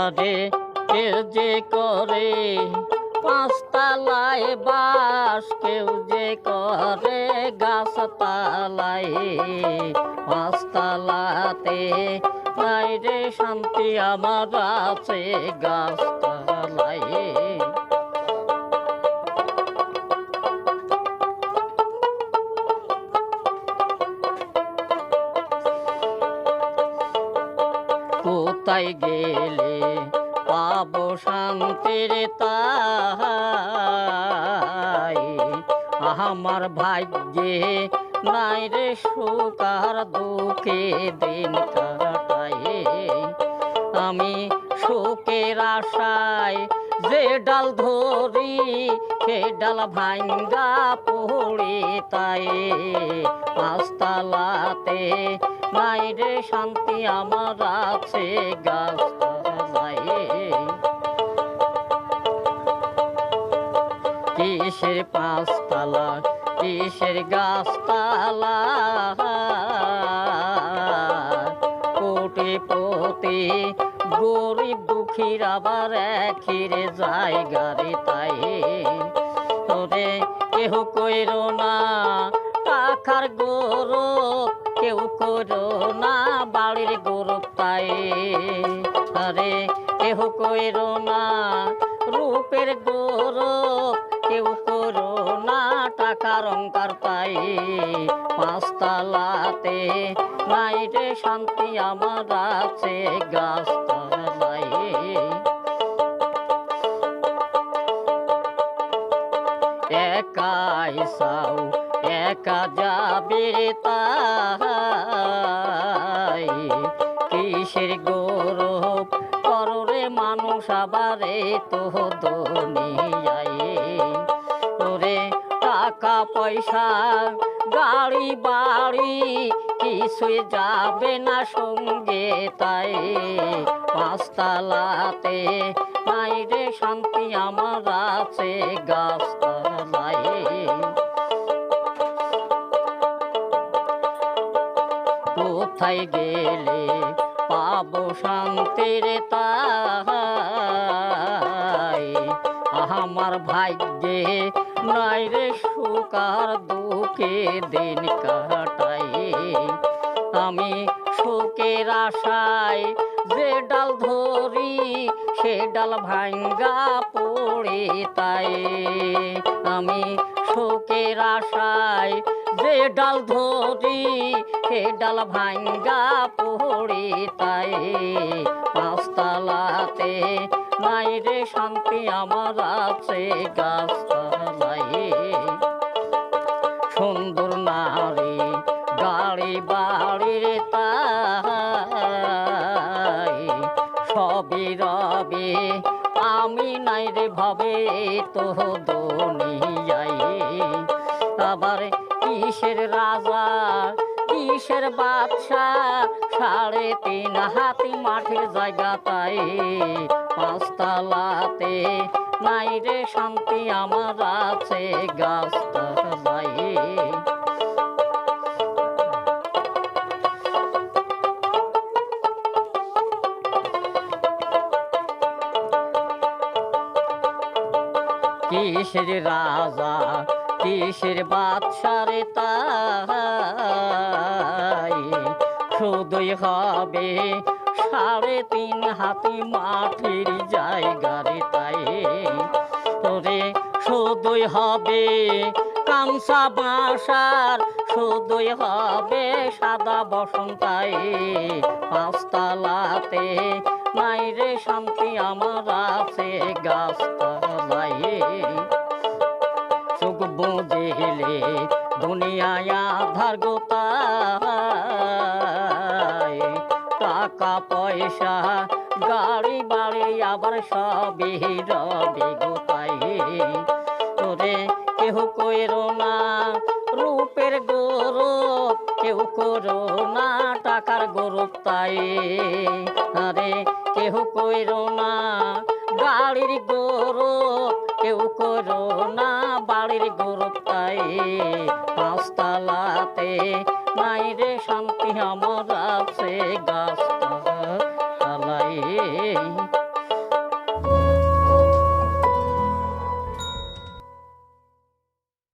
আরে কেউ যে করে? পাঁচতলায় বাস কেউ যে করে? গাছতলায় পাঁচতলাতে তাই রে শান্তি, আমার আছে গাছ গাছতলায়। কোথায় গেলে? পাবো শান্তির তাই আমার ভাগ্যে নাই রে সুকার দুঃখে দিন কাটাই। আমি সুখের আশায় যে ডাল ধরি, সে ডাল ভাঙ্গা পড়ে তাই। পাঁচতলাতে নাই রে শান্তি, আমার আছে গাছতলায়। কিসের পাঁচতলা, কিসের গাছতলা? গরিব দুঃখীর আবার এখিরে জায়গারে তাই। তোরে কেহ কইর না টাকার গৌরব কেউ করো না, বাড়ির গৌরব তাই। আরে কেহ কইর না, রূপের গৌরব কেউ অঙ্কার তাই পাঁচতলাতে নাই রে শান্তি আমার আছে, গাছতলায়। একাই সাও একা যাবে তাই। কিসের গৌরব কররে মানুষ আবারে তো দুনিয়ায় পয়সা, গাড়ি, বাড়ি, কিছুই যাবে না সঙ্গে তাই। পাঁচতলাতে নাই রে শান্তি, আমার আছে গাছতলায়। কোথায় গেলে পাবো শান্তির তাই আমার ভাগ্যে নাই রে সুকার দুঃখে দিন কাটাই। আমি সুখের আশায় যে ডাল ধরি, সে ডাল ভাঙ্গা পড়ে তাই। আমি সুখের আশায় যে ডাল ধরি, সে ডাল ভাঙ্গা পড়ে তাই। পাঁচতলাতে নাই রে শান্তি আমার আছে গাছতলায়। সুন্দর নারী গাড়ি বাড়ির তাই। সবই রবে, আমি নাই রে ভাবে তো দুনিয়ায়। আবার কিসের রাজা কিসের বাদশা সাড়ে তিন হাতি মাঠের জায়গা তাই পাঁচতলাতে নাই রে শান্তি, আমার আছে গাছতলায় কিসের রাজা কিসের বাদশারে তাই শুধুই হবে সাড়ে তিন হাতি মাটির জায়গারে তাই। তোরে শুধুই হবে কামসা বাসার শুধুই হবে সাদা বসন্তাই। পাঁচতলাতে নাই রে শান্তি, আমার আছে গাছতলায়। দুনিয়ায় আধার টাকা, পয়সা, গাড়ি, বাড়ি, আবার সবই রবে গোতায় তোরে কেহ কইরো না, রূপের গৌরব কেউ করো না, টাকার গৌরব তাই। আরে কেহ কইরো না, গাড়ির গৌরব কেউ করো না বাড়ির গরু তাই। পাঁচতলাতে নাই রে শান্তি আমার আছে গা